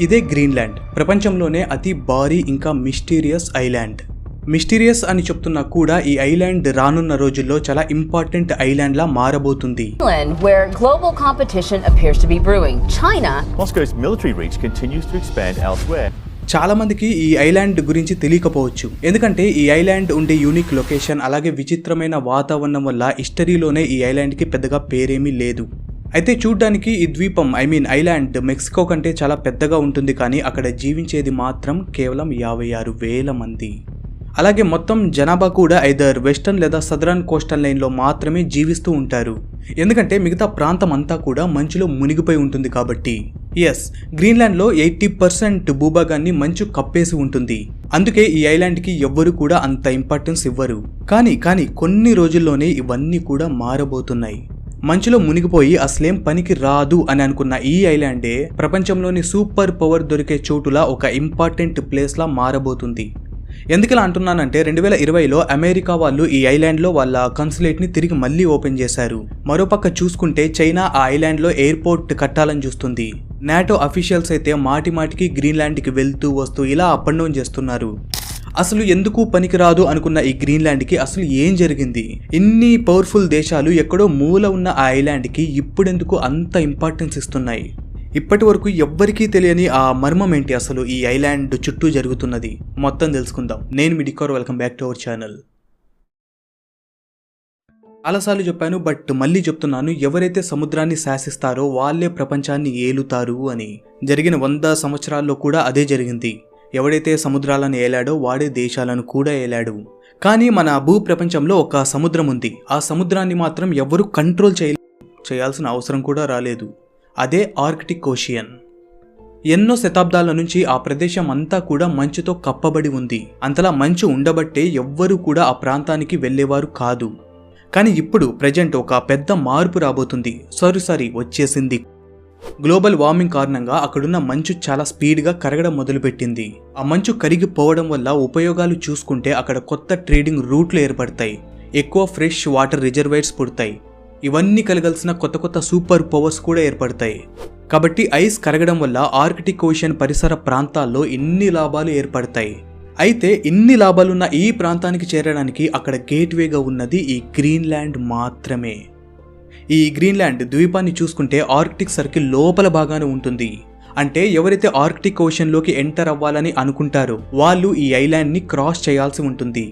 ఇదే గ్రీన్లాండ్. ప్రపంచంలోనే అతి భారీ ఇంకా మిస్టీరియస్ ఐలాండ్. మిస్టీరియస్ అని చెప్తున్నా కూడా ఈ ఐలాండ్ రానున్న రోజుల్లో చాలా ఇంపార్టెంట్ ఐలాండ్ లా మారబోతుంది. Finland, where global competition appears to be brewing. China Moscow's military reach continues to expand elsewhere. చాలా మందికి ఈ ఐలాండ్ గురించి తెలియకపోవచ్చు. ఎందుకంటే ఈ ఐలాండ్ ఉండే యూనిక్ లొకేషన్ అలాగే విచిత్రమైన వాతావరణం వల్ల హిస్టరీలోనే ఈ ఐలాండ్కి పెద్దగా పేరేమీ లేదు. అయితే చూడ్డానికి ఈ ద్వీపం ఐ మీన్ ఐలాండ్ మెక్సికో కంటే చాలా పెద్దగా ఉంటుంది కానీ అక్కడ జీవించేది మాత్రం కేవలం యాభై ఆరు వేల మంది. అలాగే మొత్తం జనాభా కూడా ఐదర్ వెస్టర్న్ లేదా సదరన్ కోస్టల్ లైన్లో మాత్రమే జీవిస్తూ ఉంటారు. ఎందుకంటే మిగతా ప్రాంతం అంతా కూడా మంచులో మునిగిపోయి ఉంటుంది కాబట్టి. ఎస్ గ్రీన్లాండ్లో ఎయిటీ పర్సెంట్ భూభాగాన్ని మంచు కప్పేసి ఉంటుంది. అందుకే ఈ ఐలాండ్కి ఎవ్వరూ కూడా అంత ఇంపార్టెన్స్ ఇవ్వరు. కానీ కానీ కొన్ని రోజుల్లోనే ఇవన్నీ కూడా మారబోతున్నాయి. మంచులో మునిగిపోయి అసలేం పనికి రాదు అని అనుకున్న ఈ ఐలాండే ప్రపంచంలోని సూపర్ పవర్ దొరికే చోటులా ఒక ఇంపార్టెంట్ ప్లేస్లా మారబోతుంది. ఎందుకలా అంటున్నానంటే రెండు వేల ఇరవైలో అమెరికా వాళ్ళు ఈ ఐలాండ్లో వాళ్ళ కన్సులేట్ని తిరిగి మళ్ళీ ఓపెన్ చేశారు. మరోపక్క చూసుకుంటే చైనా ఆ ఐలాండ్లో ఎయిర్పోర్ట్ కట్టాలని చూస్తుంది. నాటో అఫీషియల్స్ అయితే మాటి మాటికి గ్రీన్లాండ్కి వెళ్తూ వస్తూ ఇలా అప్ అండ్ డౌన్ చేస్తున్నారు. అసలు ఎందుకు పనికిరాదు అనుకున్న ఈ గ్రీన్లాండ్కి అసలు ఏం జరిగింది? ఇన్ని పవర్ఫుల్ దేశాలు ఎక్కడో మూల ఉన్న ఆ ఐలాండ్కి ఇప్పుడెందుకు అంత ఇంపార్టెన్స్ ఇస్తున్నాయి? ఇప్పటి వరకు ఎవ్వరికీ తెలియని ఆ మర్మం ఏంటి అసలు ఈ ఐలాండ్ చుట్టూ జరుగుతున్నది? మొత్తం తెలుసుకుందాం. నేను మీ decor welcome back to our channel. చాలాసార్లు చెప్పాను బట్ మళ్ళీ చెప్తున్నాను ఎవరైతే సముద్రాన్ని శాసిస్తారో వాళ్ళే ప్రపంచాన్ని ఏలుతారు అని. జరిగిన వంద సంవత్సరాల్లో కూడా అదే జరిగింది. ఎవడైతే సముద్రాలను ఏలాడో వాడే దేశాలను కూడా ఏలాడు కానీ మన భూ ప్రపంచంలో ఒక సముద్రం ఉంది. ఆ సముద్రాన్ని మాత్రం ఎవరు కంట్రోల్ చేయ చేయాల్సిన అవసరం కూడా రాలేదు. అదే ఆర్కిటిక్ ఓషియన్. ఎన్నో శతాబ్దాల నుంచి ఆ ప్రదేశం అంతా కూడా మంచుతో కప్పబడి ఉంది. అంతలా మంచు ఉండబట్టే ఎవ్వరూ కూడా ఆ ప్రాంతానికి వెళ్ళేవారు కాదు. కానీ ఇప్పుడు ప్రజెంట్ ఒక పెద్ద మార్పు రాబోతుంది. సారీ సారీ వచ్చేసింది. గ్లోబల్ వార్మింగ్ కారణంగా అక్కడున్న మంచు చాలా స్పీడ్గా కరగడం మొదలుపెట్టింది. ఆ మంచు కరిగిపోవడం వల్ల ఉపయోగాలు చూసుకుంటే అక్కడ కొత్త ట్రేడింగ్ రూట్లు ఏర్పడతాయి. ఎక్కువ ఫ్రెష్ వాటర్ రిజర్వైర్స్ పుడతాయి. ఇవన్నీ కలగాల్సిన కొత్త కొత్త సూపర్ పవర్స్ కూడా ఏర్పడతాయి. కాబట్టి ఐస్ కరగడం వల్ల ఆర్కిటిక్ ఓషన్ పరిసర ప్రాంతాల్లో ఇన్ని లాభాలు ఏర్పడతాయి. అయితే ఇన్ని లాభాలున్న ఈ ప్రాంతానికి చేరడానికి అక్కడ గేట్వేగా ఉన్నది ఈ గ్రీన్లాండ్ మాత్రమే. ఈ గ్రీన్లాండ్ ద్వీపాన్ని చూసుకుంటే ఆర్కిటిక్ సర్కిల్ లోపల బాగానే ఉంటుంది. అంటే ఎవరైతే ఆర్కిటిక్ ఓషన్లోకి ఎంటర్ అవ్వాలని అనుకుంటారో వాళ్ళు ఈ ఐలాండ్ని క్రాస్ చేయాల్సి ఉంటుంది.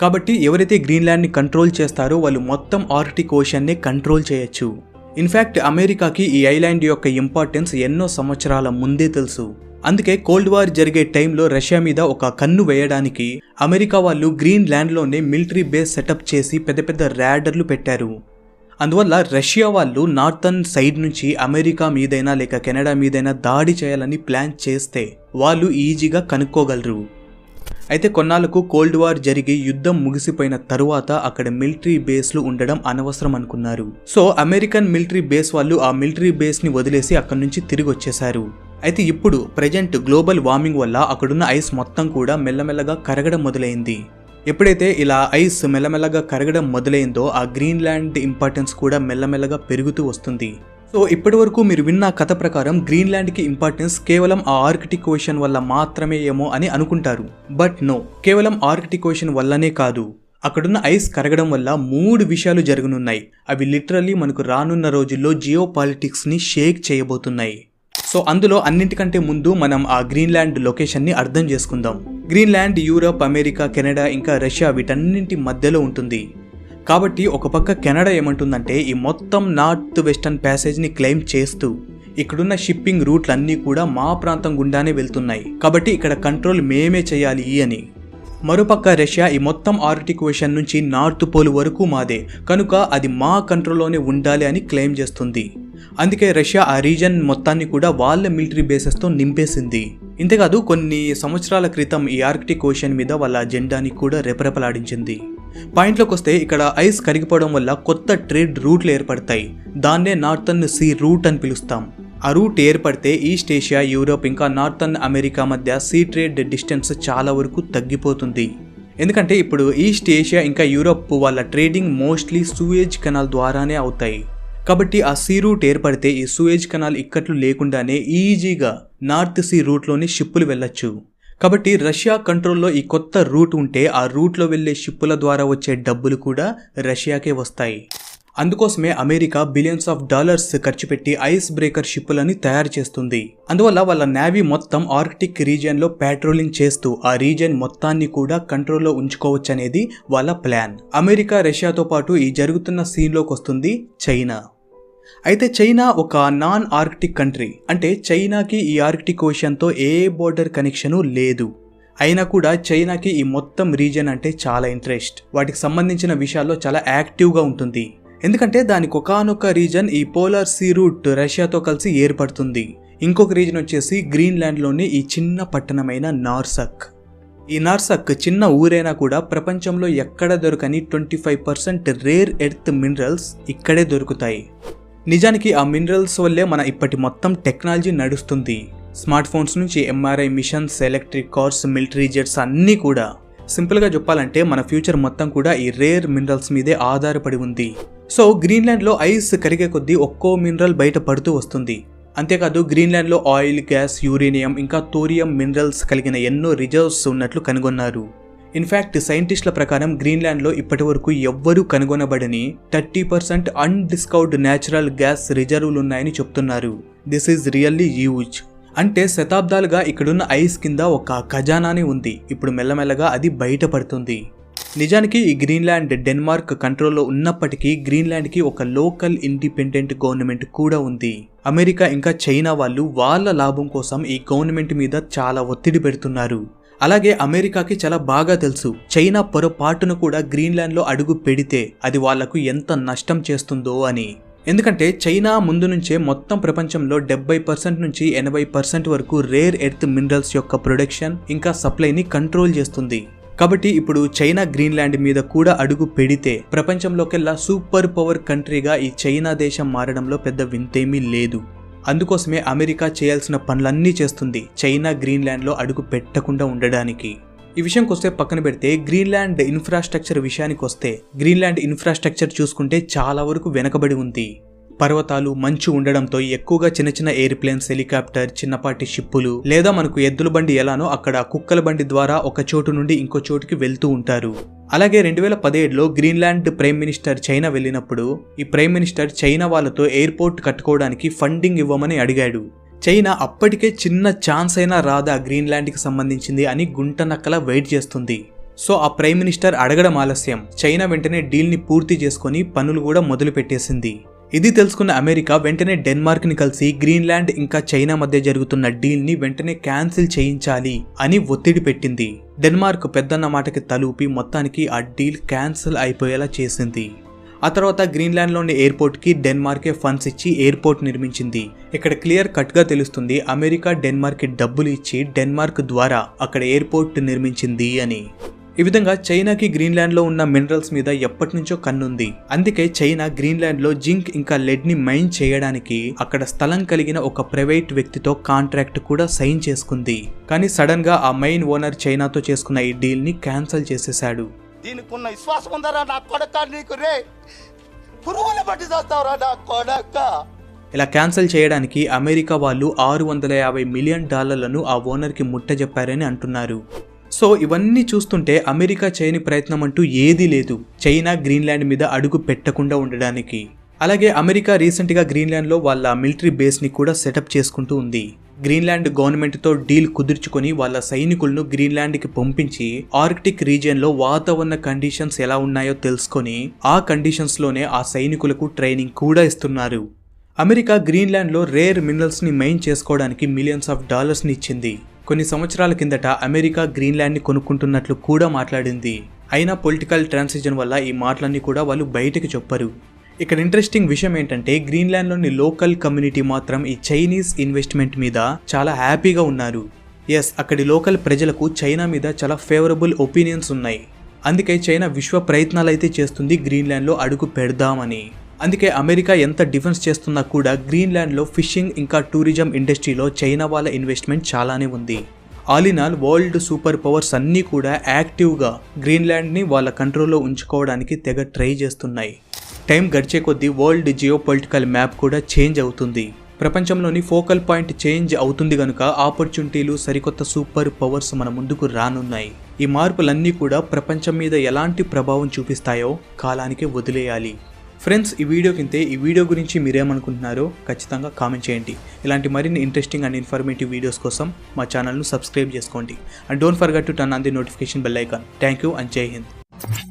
కాబట్టి ఎవరైతే గ్రీన్లాండ్ని కంట్రోల్ చేస్తారో వాళ్ళు మొత్తం ఆర్కిటిక్ ఓషన్నే కంట్రోల్ చేయొచ్చు. ఇన్ఫ్యాక్ట్ అమెరికాకి ఈ ఐలాండ్ యొక్క ఇంపార్టెన్స్ ఎన్నో సంవత్సరాల ముందే తెలుసు. అందుకే కోల్డ్ వార్ జరిగే టైంలో రష్యా మీద ఒక కన్ను వేయడానికి అమెరికా వాళ్ళు గ్రీన్ ల్యాండ్లోనే మిలిటరీ బేస్ సెటప్ చేసి పెద్ద పెద్ద ర్యాడర్లు పెట్టారు. అందువల్ల రష్యా వాళ్ళు నార్థన్ సైడ్ నుంచి అమెరికా మీదైనా లేక కెనడా మీదైనా దాడి చేయాలని ప్లాన్ చేస్తే వాళ్ళు ఈజీగా కనుక్కోగలరు. అయితే కొన్నాళ్ళకు కోల్డ్ వార్ జరిగి యుద్ధం ముగిసిపోయిన తరువాత అక్కడ మిలిటరీ బేస్లు ఉండడం అనవసరం అనుకున్నారు. సో అమెరికన్ మిలిటరీ బేస్ వాళ్ళు ఆ మిలిటరీ బేస్ని వదిలేసి అక్కడి నుంచి తిరిగి వచ్చేశారు. అయితే ఇప్పుడు ప్రజెంట్ గ్లోబల్ వార్మింగ్ వల్ల అక్కడున్న ఐస్ మొత్తం కూడా మెల్లమెల్లగా కరగడం మొదలైంది. ఎప్పుడైతే ఇలా ఐస్ మెల్లమెల్లగా కరగడం మొదలైందో ఆ గ్రీన్లాండ్ ఇంపార్టెన్స్ కూడా మెల్లమెల్లగా పెరుగుతూ వస్తుంది. సో ఇప్పటి వరకు మీరు విన్న కథ ప్రకారం గ్రీన్లాండ్కి ఇంపార్టెన్స్ కేవలం ఆ ఆర్కిటిక్ ఓషన్ వల్ల మాత్రమే ఏమో అని అనుకుంటారు. బట్ నో కేవలం ఆర్కిటిక్ ఓషన్ వల్లనే కాదు. అక్కడున్న ఐస్ కరగడం వల్ల మూడు విషయాలు జరగనున్నాయి. అవి లిటరల్లీ మనకు రానున్న రోజుల్లో జియో పాలిటిక్స్ని షేక్ చేయబోతున్నాయి. సో అందులో అన్నింటికంటే ముందు మనం ఆ గ్రీన్లాండ్ లొకేషన్ని అర్థం చేసుకుందాం. గ్రీన్లాండ్ యూరప్ అమెరికా కెనడా ఇంకా రష్యా వీటన్నింటి మధ్యలో ఉంటుంది. కాబట్టి ఒక పక్క కెనడా ఏమంటుందంటే ఈ మొత్తం నార్త్ వెస్టర్న్ ప్యాసేజ్ని క్లెయిమ్ చేస్తూ ఇక్కడున్న షిప్పింగ్ రూట్లన్నీ కూడా మా ప్రాంతం గుండానే వెళ్తున్నాయి. కాబట్టి ఇక్కడ కంట్రోల్ మేమే చేయాలి అని. మరోపక్క రష్యా ఈ మొత్తం ఆర్టిక్ ఓషన్ నుంచి నార్త్ పోల్ వరకు మాదే. కనుక అది మా కంట్రోల్లోనే ఉండాలి అని క్లెయిమ్ చేస్తుంది. అందుకే రష్యా ఆ రీజన్ మొత్తాన్ని కూడా వాళ్ళ మిలిటరీ బేసెస్తో నింపేసింది. ఇంతేకాదు కొన్ని సంవత్సరాల క్రితం ఈ ఆర్కిటిక్ ఓషన్ మీద వాళ్ళ జెండాని కూడా రెపరెపలాడించింది. పాయింట్లోకి వస్తే ఇక్కడ ఐస్ కరిగిపోవడం వల్ల కొత్త ట్రేడ్ రూట్లు ఏర్పడతాయి. దాన్నే నార్థన్ సీ రూట్ అని పిలుస్తాం. ఆ రూట్ ఏర్పడితే ఈస్ట్ ఏషియా యూరోప్ ఇంకా నార్థన్ అమెరికా మధ్య సీ ట్రేడ్ డిస్టెన్స్ చాలా వరకు తగ్గిపోతుంది. ఎందుకంటే ఇప్పుడు ఈస్ట్ ఏషియా ఇంకా యూరోప్ వాళ్ళ ట్రేడింగ్ మోస్ట్లీ సూయేజ్ కెనాల్ ద్వారానే అవుతాయి. కాబట్టి ఆ సీ రూట్ ఏర్పడితే ఈ సూయేజ్ కెనాల్ ఇక్కట్లు లేకుండానే ఈజీగా నార్త్ సీ రూట్లోని షిప్పులు వెళ్ళొచ్చు. కాబట్టి రష్యా కంట్రోల్లో ఈ కొత్త రూట్ ఉంటే ఆ రూట్లో వెళ్ళే షిప్పుల ద్వారా వచ్చే డబ్బులు కూడా రష్యాకే వస్తాయి. అందుకోసమే అమెరికా బిలియన్స్ ఆఫ్ డాలర్స్ ఖర్చు పెట్టి ఐస్ బ్రేకర్ షిప్పులని తయారు చేస్తుంది. అందువల్ల వాళ్ళ నేవీ మొత్తం ఆర్కిటిక్ రీజియన్లో పెట్రోలింగ్ చేస్తూ ఆ రీజియన్ మొత్తాన్ని కూడా కంట్రోల్లో ఉంచుకోవచ్చనేది వాళ్ళ ప్లాన్. అమెరికా రష్యాతో పాటు ఈ జరుగుతున్న సీన్లోకి వస్తుంది చైనా. అయితే చైనా ఒక నాన్ ఆర్కిటిక్ కంట్రీ. అంటే చైనాకి ఈ ఆర్కిటిక్ ఓషన్తో ఏ బోర్డర్ కనెక్షను లేదు. అయినా కూడా చైనాకి ఈ మొత్తం రీజన్ అంటే చాలా ఇంట్రెస్ట్. వాటికి సంబంధించిన విషయాల్లో చాలా యాక్టివ్గా ఉంటుంది. ఎందుకంటే దానికి ఒకనొక రీజన్ ఈ పోలార్ సీ రూట్ రష్యాతో కలిసి ఏర్పడుతుంది. ఇంకొక రీజన్ వచ్చేసి గ్రీన్లాండ్లోని ఈ చిన్న పట్టణమైన నార్సక్. ఈ నార్సక్ చిన్న ఊరైనా కూడా ప్రపంచంలో ఎక్కడ దొరకని twenty five percent rare earth minerals ఇక్కడే దొరుకుతాయి. నిజానికి ఆ మినరల్స్ వల్లే మన ఇప్పటి మొత్తం టెక్నాలజీ నడుస్తుంది. స్మార్ట్ ఫోన్స్ నుంచి MRI machines electric cars military jets అన్నీ కూడా. సింపుల్గా చెప్పాలంటే మన ఫ్యూచర్ మొత్తం కూడా ఈ రేర్ మినరల్స్ మీదే ఆధారపడి ఉంది. సో గ్రీన్లాండ్లో ఐస్ కరిగే కొద్దీ ఒక్కో మినరల్ బయట పడుతూ వస్తుంది. అంతేకాదు గ్రీన్లాండ్లో ఆయిల్ గ్యాస్ యూరేనియం ఇంకా తోరియం మినరల్స్ కలిగిన ఎన్నో రిజర్వ్స్ ఉన్నట్లు కనుగొన్నారు. ఇన్ఫ్యాక్ట్ సైంటిస్టుల ప్రకారం గ్రీన్లాండ్లో ఇప్పటి వరకు ఎవ్వరూ కనుగొనబడని thirty percent undiscovered natural gas రిజర్వులు ఉన్నాయని చెప్తున్నారు. This is really huge. అంటే శతాబ్దాలుగా ఇక్కడున్న ఐస్ కింద ఒక ఖజానానే ఉంది. ఇప్పుడు మెల్లమెల్లగా అది బయటపడుతుంది. నిజానికి ఈ గ్రీన్లాండ్ డెన్మార్క్ కంట్రోల్లో ఉన్నప్పటికీ గ్రీన్లాండ్కి ఒక లోకల్ ఇండిపెండెంట్ గవర్నమెంట్ కూడా ఉంది. అమెరికా ఇంకా చైనా వాళ్ళు వాళ్ళ లాభం కోసం ఈ గవర్నమెంట్ మీద చాలా ఒత్తిడి పెడుతున్నారు. అలాగే అమెరికాకి చాలా బాగా తెలుసు. చైనా పొరపాటును కూడా గ్రీన్లాండ్లో అడుగు పెడితే అది వాళ్ళకు ఎంత నష్టం చేస్తుందో అని. ఎందుకంటే చైనా ముందు నుంచే మొత్తం ప్రపంచంలో డెబ్బై పర్సెంట్ నుంచి ఎనభై పర్సెంట్ వరకు రేర్ ఎర్త్ మినరల్స్ యొక్క ప్రొడక్షన్ ఇంకా సప్లైని కంట్రోల్ చేస్తుంది. కాబట్టి ఇప్పుడు చైనా గ్రీన్లాండ్ మీద కూడా అడుగు పెడితే ప్రపంచంలోకెల్లా సూపర్ పవర్ కంట్రీగా ఈ చైనా దేశం మారడంలో పెద్ద వింతేమీ లేదు. అందుకోసమే అమెరికా చేయాల్సిన పనులన్నీ చేస్తుంది చైనా గ్రీన్లాండ్లో అడుగు పెట్టకుండా ఉండడానికి. ఈ విషయంకి వస్తే పక్కన పెడితే గ్రీన్లాండ్ ఇన్ఫ్రాస్ట్రక్చర్ విషయానికి వస్తే గ్రీన్లాండ్ ఇన్ఫ్రాస్ట్రక్చర్ చూసుకుంటే చాలా వరకు వెనకబడి ఉంది. పర్వతాలు మంచు ఉండడంతో ఎక్కువగా చిన్న చిన్న ఎయిర్ప్లేన్స్ హెలికాప్టర్ చిన్నపాటి షిప్పులు లేదా మనకు ఎద్దుల బండి ఎలానో అక్కడ కుక్కల బండి ద్వారా ఒక చోటు నుండి ఇంకో చోటుకి వెళ్తూ ఉంటారు. అలాగే రెండు వేల పదిహేడులో గ్రీన్లాండ్ ప్రైమ్ మినిస్టర్ చైనా వెళ్ళినప్పుడు ఈ ప్రైమ్ మినిస్టర్ చైనా వాళ్ళతో ఎయిర్పోర్ట్ కట్టుకోవడానికి ఫండింగ్ ఇవ్వమని అడిగాడు. చైనా అప్పటికే చిన్న ఛాన్స్ అయినా రాదా గ్రీన్లాండ్కి సంబంధించింది అని గుంటనక్కల వెయిట్ చేస్తుంది. సో ఆ ప్రైమ్ మినిస్టర్ అడగడం ఆలస్యం. చైనా వెంటనే డీల్ని పూర్తి చేసుకొని పనులు కూడా మొదలు పెట్టేసింది ఇది తెలుసుకున్న అమెరికా వెంటనే డెన్మార్క్ని కలిసి గ్రీన్లాండ్ ఇంకా చైనా మధ్య జరుగుతున్న డీల్ని వెంటనే క్యాన్సిల్ చేయించాలి అని ఒత్తిడి పెట్టింది. డెన్మార్క్ పెద్దన్న మాటకి తలూపి మొత్తానికి ఆ డీల్ క్యాన్సిల్ అయిపోయేలా చేసింది. ఆ తర్వాత గ్రీన్లాండ్లోని ఎయిర్పోర్ట్కి డెన్మార్కే ఫండ్స్ ఇచ్చి ఎయిర్పోర్ట్ నిర్మించింది. ఇక్కడ క్లియర్ కట్గా తెలుస్తుంది అమెరికా డెన్మార్క్కి డబ్బులు ఇచ్చి డెన్మార్క్ ద్వారా అక్కడ ఎయిర్పోర్ట్ నిర్మించింది అని. ఈ విధంగా చైనాకి గ్రీన్లాండ్లో ఉన్న మినరల్స్ మీద ఎప్పటి నుంచో కన్నుంది. అందుకే చైనా గ్రీన్లాండ్లో జింక్ ఇంకా లెడ్ని మైన్ చేయడానికి అక్కడ స్థలం కలిగిన ఒక ప్రైవేట్ వ్యక్తితో కాంట్రాక్ట్ కూడా సైన్ చేసుకుంది. కానీ సడన్గా ఆ మైన్ ఓనర్ చైనాతో చేసుకున్న ఈ డీల్ని క్యాన్సిల్ చేసేశాడు. దీనికి ఉన్న విశ్వాసం ఉందరా నా కొడక నీకు రే? పురుగుల చేస్తావురా నా కొడక? ఇలా క్యాన్సిల్ చేయడానికి అమెరికా వాళ్ళు ఆరు వందల యాభై మిలియన్ డాలర్లను ఆ ఓనర్కి ముట్టజెప్పారని అంటున్నారు. సో ఇవన్నీ చూస్తుంటే అమెరికా చేయని ప్రయత్నం అంటూ ఏదీ లేదు. చైనా గ్రీన్లాండ్ మీద అడుగు పెట్టకుండా ఉండడానికి. అలాగే అమెరికా రీసెంట్గా గ్రీన్లాండ్లో వాళ్ళ మిలిటరీ బేస్ని కూడా సెటప్ చేసుకుంటూ ఉంది. గ్రీన్లాండ్ గవర్నమెంట్తో డీల్ కుదుర్చుకొని వాళ్ళ సైనికులను గ్రీన్లాండ్కి పంపించి ఆర్కిటిక్ రీజియన్లో వాతావరణ కండిషన్స్ ఎలా ఉన్నాయో తెలుసుకొని ఆ కండిషన్స్లోనే ఆ సైనికులకు ట్రైనింగ్ కూడా ఇస్తున్నారు. అమెరికా గ్రీన్లాండ్లో రేర్ మినరల్స్ని మైన్ చేసుకోవడానికి మిలియన్స్ ఆఫ్ డాలర్స్ని ఇచ్చింది. కొన్ని సంవత్సరాల కిందట అమెరికా గ్రీన్లాండ్ని కొనుక్కుంటున్నట్లు కూడా మాట్లాడింది. అయినా పొలిటికల్ ట్రాన్సిషన్ వల్ల ఈ మాటలన్నీ కూడా వాళ్ళు బయటకు చెప్పరు. ఇక్కడ ఇంట్రెస్టింగ్ విషయం ఏంటంటే గ్రీన్లాండ్లోని లోకల్ కమ్యూనిటీ మాత్రం ఈ చైనీస్ ఇన్వెస్ట్మెంట్ మీద చాలా హ్యాపీగా ఉన్నారు. ఎస్ అక్కడి లోకల్ ప్రజలకు చైనా మీద చాలా ఫేవరబుల్ ఒపీనియన్స్ ఉన్నాయి. అందుకే చైనా విశ్వ ప్రయత్నాలు అయితే చేస్తుంది గ్రీన్లాండ్లో అడుగు పెడదామని. అందుకే అమెరికా ఎంత డిఫెన్స్ చేస్తున్నా కూడా గ్రీన్లాండ్లో ఫిషింగ్ ఇంకా టూరిజం ఇండస్ట్రీలో చైనా వాళ్ళ ఇన్వెస్ట్మెంట్ చాలానే ఉంది. ఆలినాల్ వరల్డ్ సూపర్ పవర్స్ అన్నీ కూడా యాక్టివ్గా గ్రీన్లాండ్ని వాళ్ళ కంట్రోల్లో ఉంచుకోవడానికి తెగ ట్రై చేస్తున్నాయి. టైం గడిచే కొద్దీ వరల్డ్ జియో పొలిటికల్ మ్యాప్ కూడా చేంజ్ అవుతుంది. ప్రపంచంలోని ఫోకల్ పాయింట్ చేంజ్ అవుతుంది కనుక ఆపర్చునిటీలు సరికొత్త సూపర్ పవర్స్ మన ముందుకు రానున్నాయి. ఈ మార్పులన్నీ కూడా ప్రపంచం మీద ఎలాంటి ప్రభావం చూపిస్తాయో కాలానికి వదిలేయాలి. ఫ్రెండ్స్ ఈ వీడియో కింద ఈ వీడియో గురించి మీరేమనుకుంటున్నారో ఖచ్చితంగా కామెంట్ చేయండి. ఇలాంటి మరిన్ని ఇంట్రెస్టింగ్ అండ్ ఇన్ఫర్మేటివ్ వీడియోస్ కోసం మా ఛానల్ను సబ్స్క్రైబ్ చేసుకోండి. And don't forget to turn on the notification bell icon thank you and Jai Hind